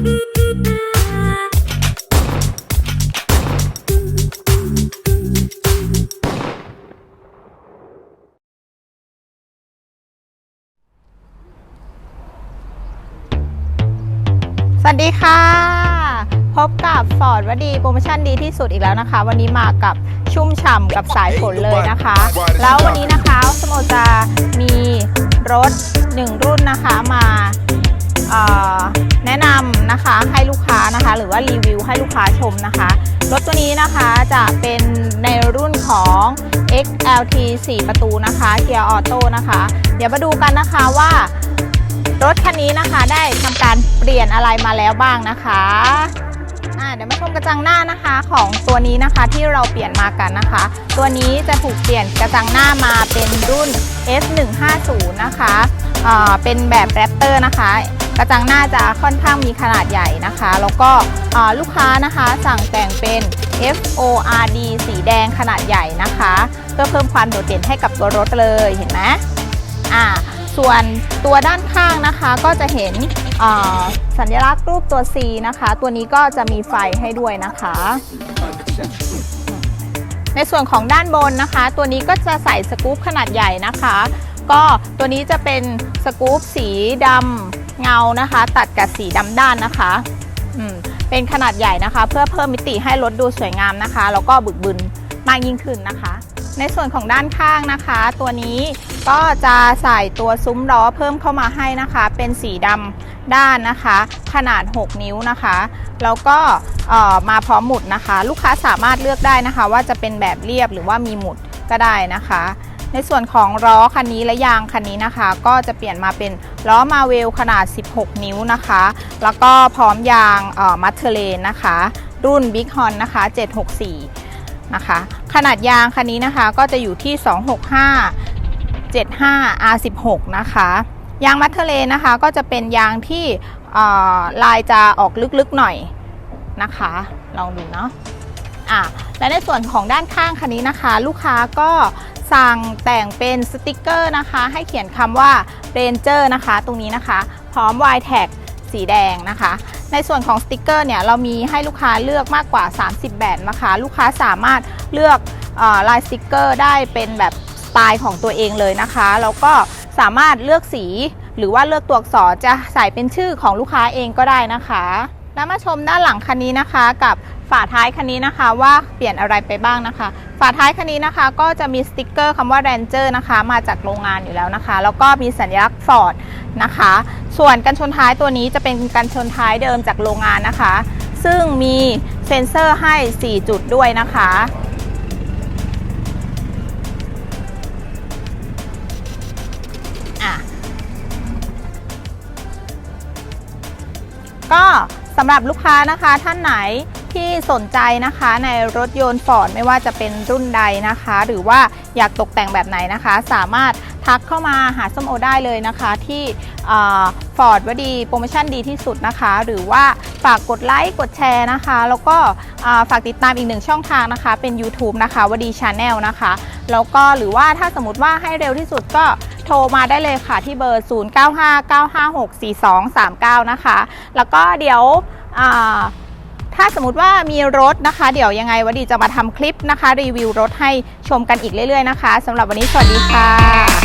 สวัสดีค่ะ พบกับฟอร์ดวดีโปรโมชั่นดีที่สุดอีกแล้วนะคะ วันนี้มากับชุ่มฉ่ำกับสายฝนเลยนะคะ แล้ววันนี้นะคะสโมจะมีรถ 1 รุ่นนะคะมาแนะนำ นะคะให้ลูกค้านะคะ หรือว่ารีวิวให้ลูกค้าชมนะคะ รถตัวนี้นะคะจะเป็นในรุ่นของ XLT 4 ประตูนะคะเกียร์ออโต้นะคะ เดี๋ยวมาดูกันนะคะว่ารถคันนี้นะคะได้ทำการเปลี่ยนอะไรมาแล้วบ้างนะคะเดี๋ยวมาชมกระจังหน้านะคะของตัวนี้นะคะที่เราเปลี่ยนมากันนะคะ ตัวนี้จะถูกเปลี่ยนกระจังหน้ามาเป็นรุ่น S150 นะคะเป็นแบบแรปเตอร์นะคะ กระจังหน้าจะค่อนข้างมีขนาดใหญ่นะคะ แล้วก็ลูกค้านะคะสั่งแต่งเป็น FORD สีแดงขนาดใหญ่นะคะ เพื่อเพิ่มความโดดเด่นให้กับตัวรถเลยเห็นไหมอ่าส่วนตัวด้านข้างนะคะก็จะเห็นสัญลักษณ์รูปตัว C นะคะ ตัวนี้ก็จะมีไฟให้ด้วยนะคะ ในส่วนของด้านบนนะคะ ตัวนี้ก็จะใส่สกู๊ปขนาดใหญ่นะคะ ก็ตัวนี้จะเป็นสกู๊ปสีดำ เงานะคะ ตัดกับสีดำด้านนะคะอืมเป็นขนาดใหญ่นะคะ เพื่อเพิ่มมิติให้รถดูสวยงามนะคะ แล้วก็บึกบึนมากยิ่งขึ้นนะคะ ในส่วนของด้านข้างนะคะ ตัวนี้ก็จะใส่ตัวซุ้มล้อเพิ่มเข้ามาให้นะคะ เป็นสีดำด้านนะคะ ขนาด 6 นิ้วนะคะ แล้วก็มาพร้อมหมุดนะคะ ลูกค้าสามารถเลือกได้นะคะ ว่าจะเป็นแบบเรียบหรือว่ามีหมุดก็ได้นะคะ ในส่วนของล้อคันนี้และยางคันนี้นะคะ ก็จะเปลี่ยนมาเป็นล้อมาเวลขนาด 16 นิ้วนะคะ แล้วก็พร้อมยางมัทเทเลนนะคะ รุ่น Big Horn นะคะ 764 นะคะ ขนาดยางคันนี้นะคะก็จะอยู่ที่ 265 75 R16 นะคะยางมัทเทเลนนะคะก็จะเป็นยางที่ลายจะออกลึกๆหน่อยนะคะลองดูเนาะอะและในส่วนของด้านข้างคันนี้นะคะ ลูกค้าก็ สั่งแต่งเป็นสติกเกอร์นะคะ ให้เขียนคำว่า Ranger นะคะ ตรงนี้นะคะ พร้อม y tag สีแดงนะคะ ในส่วนของสติกเกอร์เนี่ยเรามีให้ลูกค้าเลือกมากกว่า 30 แบบนะคะ ลูกค้าสามารถเลือกอลายสติกเกอร์ได้เป็นแบบสไตล์ของตัวเองเลยนะคะ แล้วก็สามารถเลือกสี หรือว่าเลือกตัวอักษรจะใส่เป็นชื่อของลูกค้าเองก็ได้นะคะ แล้วมาชมด้านหลังคันนี้นะคะกับ ฝาท้ายคันนี้นะคะว่าเปลี่ยนอะไรไปบ้างนะคะ ฝาท้ายคันนี้นะคะ ก็จะมีสติกเกอร์คำว่า Ranger นะคะ มาจากโรงงานอยู่แล้วนะคะ แล้วก็มีสัญลักษณ์ฟอร์ดนะคะ ส่วนกันชนท้ายตัวนี้จะเป็นกันชนท้ายเดิมจากโรงงานนะคะ ซึ่งมีเซ็นเซอร์ให้ 4 จุดด้วยนะคะอะก็สำหรับลูกค้านะคะท่านไหน ที่สนใจนะคะในรถยนต์ฟอร์ดไม่ว่าจะเป็นรุ่นใดนะคะ หรือว่าอยากตกแต่งแบบไหนนะคะ สามารถทักเข้ามาหาส้มโอได้เลยนะคะ ที่ฟอร์ดวดีโปรโมชั่นดีที่สุดนะคะ หรือว่าฝากกดไลค์กดแชร์นะคะ แล้วก็ฝากติดตามอีกหนึ่งช่องทางนะคะ เป็น YouTube นะคะวดีชาแนลนะคะ แล้วก็หรือว่าถ้าสมมติว่าให้เร็วที่สุดก็โทรมาได้เลยค่ะที่เบอร์ 0959564239 นะคะ แล้วก็เดี๋ยว ถ้าสมมติว่ามีรถนะคะ เดี๋ยวยังไงวดีจะมาทำคลิปนะคะ รีวิวรถให้ชมกันอีกเรื่อยๆนะคะสำหรับวันนี้สวัสดีค่ะ